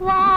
Wow.